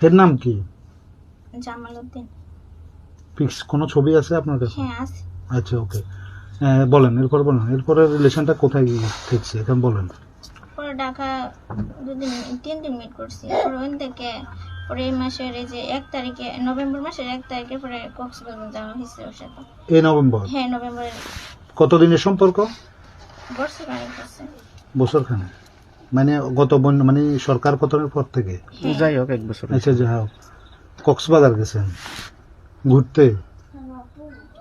এর নাম কি? জামাল উদ্দিন ফিক্স কোনো ছবি আছে আপনার কাছে? হ্যাঁ আছে। আচ্ছা ওকে। বলেন এরপর বলেন এরপরে রিলেশনটা কোথায় গিয়ে ঠেকছে এখন বলেন। পরে ঢাকা দুদিন তিন দিন মিট করছি। পরে ওখান থেকে পরে এই মাসের এই যে এক তারিখে নভেম্বর মাসের এক তারিখে পরে কক্সবাজার যাওয়া হয়েছে ওর সাথে। এই নভেম্বর? হ্যাঁ নভেম্বরের। কতদিনের সম্পর্ক? বছর খানে মানে গত বন্যা মানে সরকার পতনের পর থেকে? হ্যাঁ যাই হোক এক বছর আচ্ছা যা হোক। কক্সবাজার গেছেন? ঘুরতে?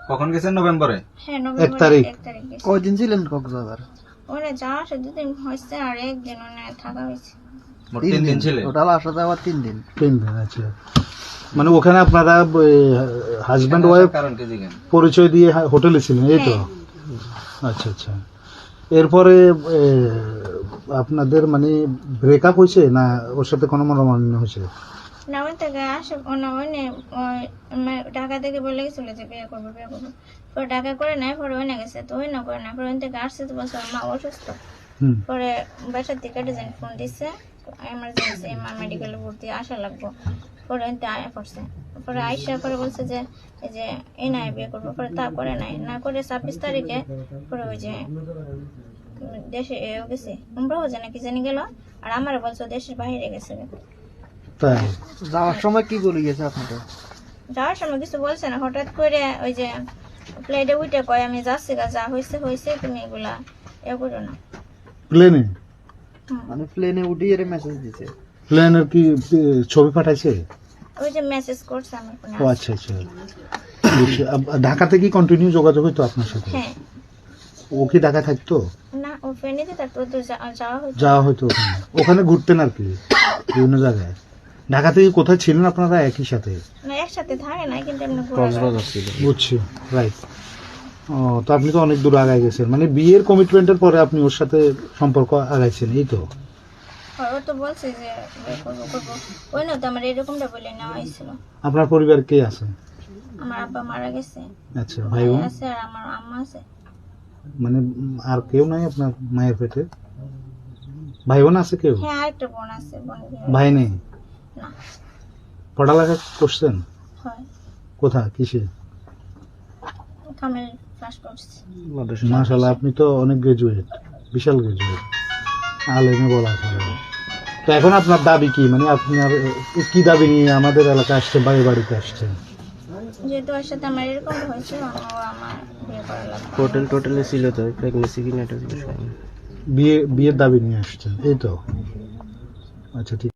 কখন গেছেন? নভেম্বরে? হ্যাঁ? এক তারিখ। কয়দিন ছিলেন কক্সবাজার? ওরা যাওয়া আসা দুদিন হয়েছে আর একদিন ওনে থাকা হয়েছে। তিন দিন ছিলে? টোটাল আসা যাওয়া তিন দিন। তিন দিন আচ্ছা। মানে ওখানে আপনারা হাজব্যান্ড ওয়াইফ পরিচয় দিয়ে হোটেলে ছিলেন এই তো? আচ্ছা আচ্ছা। এরপরে আপনাদের মানে ব্রেকআপ হয়েছে না ওর সাথে কোনো মনোমালিন্য হয়েছে? না ওই থেকে আসে ওই ঢাকা থেকে বলে গেছিল যে বিয়ে করব বিয়ে করব। পরে ঢাকা করে নাই পরে ওনে গেছে তো ওই না করে না পরে ওই থেকে আসছে তো বলছে মা অসুস্থ। পরে বাসার থেকে ডিজাইন ফোন দিছে এমার্জেন্সি মা মেডিকেলে ভর্তি আসা লাগবো। পরে ওইতে আয়া পড়ছে। পরে আইসা পরে বলছে যে এই যে এই নাই বিয়ে করব পরে তা করে নাই। না করে ছাব্বিশ তারিখে পরে ওই যে দেশে এও গেছে। উমরাও যে নাকি জানি গেল? আর আমার বলছো দেশের বাইরে গেছে। তাই? যাওয়ার সময় কি বলে গেছে আপনাকে যাওয়ার সময় কিছু বলছে না। হঠাৎ করে ওই যে প্লেটে উঠে কয় আমি যাচ্ছি গা যা হয়েছে হয়েছে তুমি এগুলা এ করো না। প্লেনে মানে প্লেনে উঠিয়ে মেসেজ দিছে। প্লেনের কি ছবি পাঠাইছে? ওই যে মেসেজ করছে আমার ফোনে ও আচ্ছা আচ্ছা। ঢাকাতে কি কন্টিনিউ যোগাযোগ হইতো আপনার সাথে? হ্যাঁ। ও কি ঢাকা থাকতো? না ও ফেনীতে থাকতো তো যাওয়া হতো যাওয়া ওখানে। ওখানে ঘুরতেন আর কি বিভিন্ন জায়গায়। ঢাকা থেকে কোথায় ছিলেন আপনারা একই সাথে? না একসাথে থাকে না কিন্তু এমনি ঘোরা ছিল। বুঝছি রাইট ও তো আপনি তো অনেক দূর আগায় গেছেন। মানে বিয়ের কমিটমেন্টের পরে আপনি ওর সাথে সম্পর্ক আগাইছেন এই তো? তো বলছে যে করব করব। ওই না তো আমার এরকমটা বলে নেওয়া হয়েছিল। আপনার পরিবার কে আছে? আমার আব্বা মারা গেছে। আচ্ছা ভাই বোন? আছে আর আমার আম্মা আছে। মানে আর কেউ নাই আপনার মায়ের পেটে? ভাই বোন আছে কেউ? হ্যাঁ আরেকটা বোন আছে বোন ভাই নেই? না। পড়ালেখা করছেন? হয়। কোথা কিসে? কামেল ক্লাস করছে। মাশাল্লাহ আপনি তো অনেক গ্রাজুয়েট বিশাল গ্রাজুয়েট আলেমে বলা চলে তো এখন আপনার দাবি কি? মানে আপনার কি দাবি নিয়ে আমাদের এলাকায় আসছেন বাড়ি বাড়িতে আসছেন যেহেতু ওর সাথে আমার এরকম হয়েছে ও আমার বিয়ে করা লাগবে হোটেল টোটেলে ছিল তো প্রেগনেন্সি কিনা এটা জিজ্ঞেস বিয়ে বিয়ের দাবি নিয়ে আসছেন এই তো? আচ্ছা ঠিক।